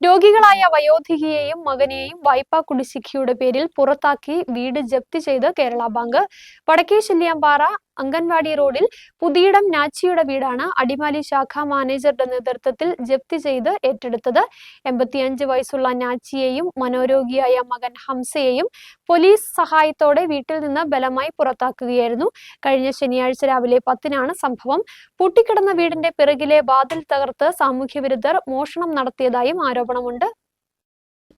രോഗികളായ വയോധികയെയും മകനെയും വായ്പാ കുടിശ്ശികയുടെ പേരിൽ പുറത്താക്കി വീട് ജപ്തി ചെയ്ത് കേരള ബാങ്ക്. വടക്കേ ശല്യാമ്പാറ അംഗൻവാടി റോഡിൽ പുതിയിടം നാച്ചിയുടെ വീടാണ്. അടിമാലി ശാഖാ മാനേജറുടെ നേതൃത്വത്തിൽ ജപ്തി ചെയ്ത് ഏറ്റെടുത്തത്. എൺപത്തിയഞ്ച് വയസ്സുള്ള നാച്ചിയെയും മനോരോഗിയായ മകൻ ഹംസയെയും പോലീസ് സഹായത്തോടെ വീട്ടിൽ നിന്ന് ബലമായി പുറത്താക്കുകയായിരുന്നു. കഴിഞ്ഞ ശനിയാഴ്ച രാവിലെ പത്തിനാണ് സംഭവം. പൂട്ടിക്കിടന്ന വീടിന്റെ പിറകിലെ വാതിൽ തകർത്ത് സാമൂഹ്യവിരുദ്ധർ മോഷണം നടത്തിയതായും ആരോപണമുണ്ട്.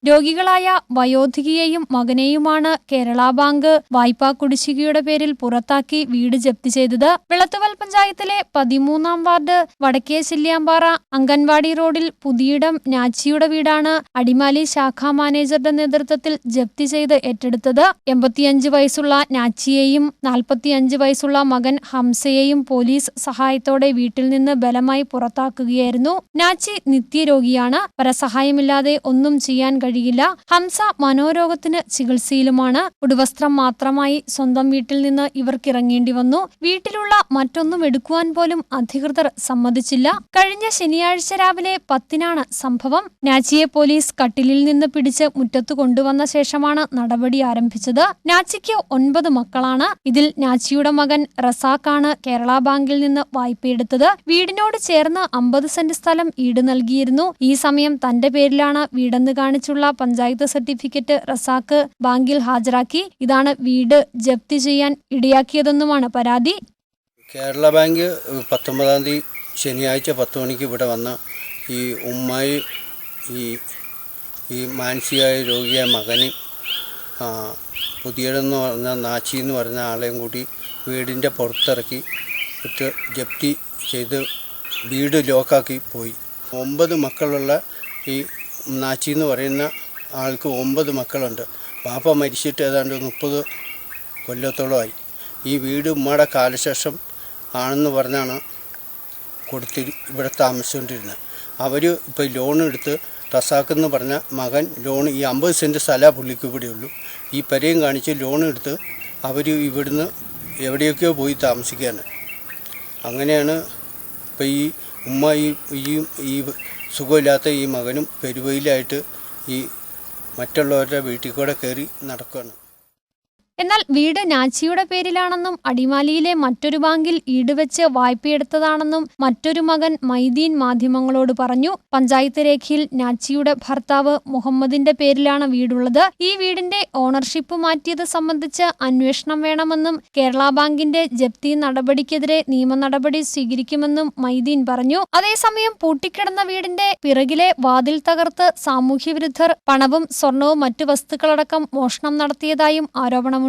രോഗികളായ വയോധികയെയും മകനെയുമാണ് കേരള ബാങ്ക് വായ്പാ കുടിശ്ശികയുടെ പേരിൽ പുറത്താക്കി വീട് ജപ്തി ചെയ്തത്. വെളത്തുവൽ പഞ്ചായത്തിലെ പതിമൂന്നാം വാർഡ് വടക്കേ ചില്ലിയാമ്പാറ അംഗൻവാടി റോഡിൽ പുതിയിടം നാച്ചിയുടെ വീടാണ് അടിമാലി ശാഖാ മാനേജറുടെ നേതൃത്വത്തിൽ ജപ്തി ചെയ്ത് ഏറ്റെടുത്തത്. എൺപത്തിയഞ്ച് വയസ്സുള്ള നാച്ചിയെയും നാൽപ്പത്തിയഞ്ച് വയസ്സുള്ള മകൻ ഹംസയെയും പോലീസ് സഹായത്തോടെ വീട്ടിൽ നിന്ന് ബലമായി പുറത്താക്കുകയായിരുന്നു. നാച്ചി നിത്യരോഗിയാണ്. പരസഹായമില്ലാതെ ഒന്നും ചെയ്യാൻ കഴിയില്ല. ഹംസ മനോരോഗത്തിന് ചികിത്സയിലുമാണ്. ഉടുവസ്ത്രം മാത്രമായി സ്വന്തം വീട്ടിൽ നിന്ന് ഇവർക്കിറങ്ങേണ്ടി വന്നു. വീട്ടിലുള്ള മറ്റൊന്നും എടുക്കുവാൻ പോലും അധികൃതർ സമ്മതിച്ചില്ല. കഴിഞ്ഞ ശനിയാഴ്ച രാവിലെ പത്തിനാണ് സംഭവം. നാച്ചിയെ പോലീസ് കട്ടിലിൽ നിന്ന് പിടിച്ച് മുറ്റത്ത് കൊണ്ടുവന്ന ശേഷമാണ് നടപടി ആരംഭിച്ചത്. നാച്ചിക്ക് ഒൻപത് മക്കളാണ്. ഇതിൽ നാച്ചിയുടെ മകൻ റസാഖാണ് കേരള ബാങ്കിൽ നിന്ന് വായ്പയെടുത്തത് വീടിനോട് ചേർന്ന് അമ്പത് സെന്റ് സ്ഥലം ഈട് നൽകിയിരുന്നു. ഈ സമയം തന്റെ പേരിലാണ് വീടെന്ന് കാണിച്ചുള്ള പഞ്ചായത്ത് സർട്ടിഫിക്കറ്റ് റസാക്ക് ബാങ്കിൽ ഹാജരാക്കി. ഇതാണ് വീട് ജപ്തി ചെയ്യാൻ ഇടയാക്കിയതെന്നുമാണ് പരാതി. കേരള ബാങ്ക് പത്തൊമ്പതാം തീയതി ശനിയാഴ്ച പത്ത് മണിക്ക് ഇവിടെ വന്ന ഈ ഉമ്മായി ഈ ഈ മാനസികമായ രോഗിയായ മകനും പുതിയടെന്ന് പറഞ്ഞ നാച്ചി എന്ന് പറഞ്ഞ ആളെയും കൂടി വീടിന്റെ പുറത്തിറക്കി ഇട്ട് ജപ്തി ചെയ്ത് വീട് ലോക്കാക്കി പോയി. ഒമ്പത് മക്കളുള്ള ഈ നാച്ചി എന്ന് പറയുന്ന ആൾക്ക് ഒമ്പത് മക്കളുണ്ട്. പാപ്പ മരിച്ചിട്ട് ഏതാണ്ട് മുപ്പത് കൊല്ലത്തോളമായി. ഈ വീട് ഉമ്മയുടെ കാലശേഷം ആണെന്ന് പറഞ്ഞാണ് കൊടുത്തി ഇവിടെ താമസിച്ചുകൊണ്ടിരുന്നത്. അവർ ഇപ്പോൾ ലോൺ എടുത്ത് റസാക്കെന്ന് പറഞ്ഞ മകൻ ലോൺ ഈ അമ്പത് സെന്റ് സ്ഥലമാണ് പുള്ളിക്ക് ഇവിടെയുള്ളൂ ഈ പെരയും കാണിച്ച് ലോൺ എടുത്ത് അവർ ഇവിടുന്ന് എവിടെയൊക്കെയോ പോയി താമസിക്കുകയാണ്. അങ്ങനെയാണ് ഇപ്പോൾ ഈ ഉമ്മ ഈ ഈ സുഖമില്ലാത്ത ഈ മകനും പെരുവയിലായിട്ട് ഈ മറ്റുള്ളവരുടെ വീട്ടിൽ കൂടെ കയറി നടക്കുകയാണ്. എന്നാൽ വീട് നാച്ചിയുടെ പേരിലാണെന്നും അടിമാലിയിലെ മറ്റൊരു ബാങ്കിൽ ഈടുവെച്ച് വായ്പയെടുത്തതാണെന്നും മറ്റൊരു മകൻ മൈദീൻ മാധ്യമങ്ങളോട് പറഞ്ഞു. പഞ്ചായത്ത് രേഖയിൽ നാച്ചിയുടെ ഭർത്താവ് മുഹമ്മദിന്റെ പേരിലാണ് വീടുള്ളത്. ഈ വീടിന്റെ ഓണർഷിപ്പ് മാറ്റിയത് സംബന്ധിച്ച് അന്വേഷണം വേണമെന്നും കേരള ബാങ്കിന്റെ ജപ്തി നടപടിക്കെതിരെ നിയമ നടപടി സ്വീകരിക്കുമെന്നും മൈദീൻ പറഞ്ഞു. അതേസമയം പൂട്ടിക്കിടന്ന വീടിന്റെ പിറകിലെ വാതിൽ തകർത്ത് സാമൂഹ്യവിരുദ്ധർ പണവും സ്വർണവും മറ്റു വസ്തുക്കളടക്കം മോഷണം നടത്തിയതായും ആരോപണമുണ്ട്.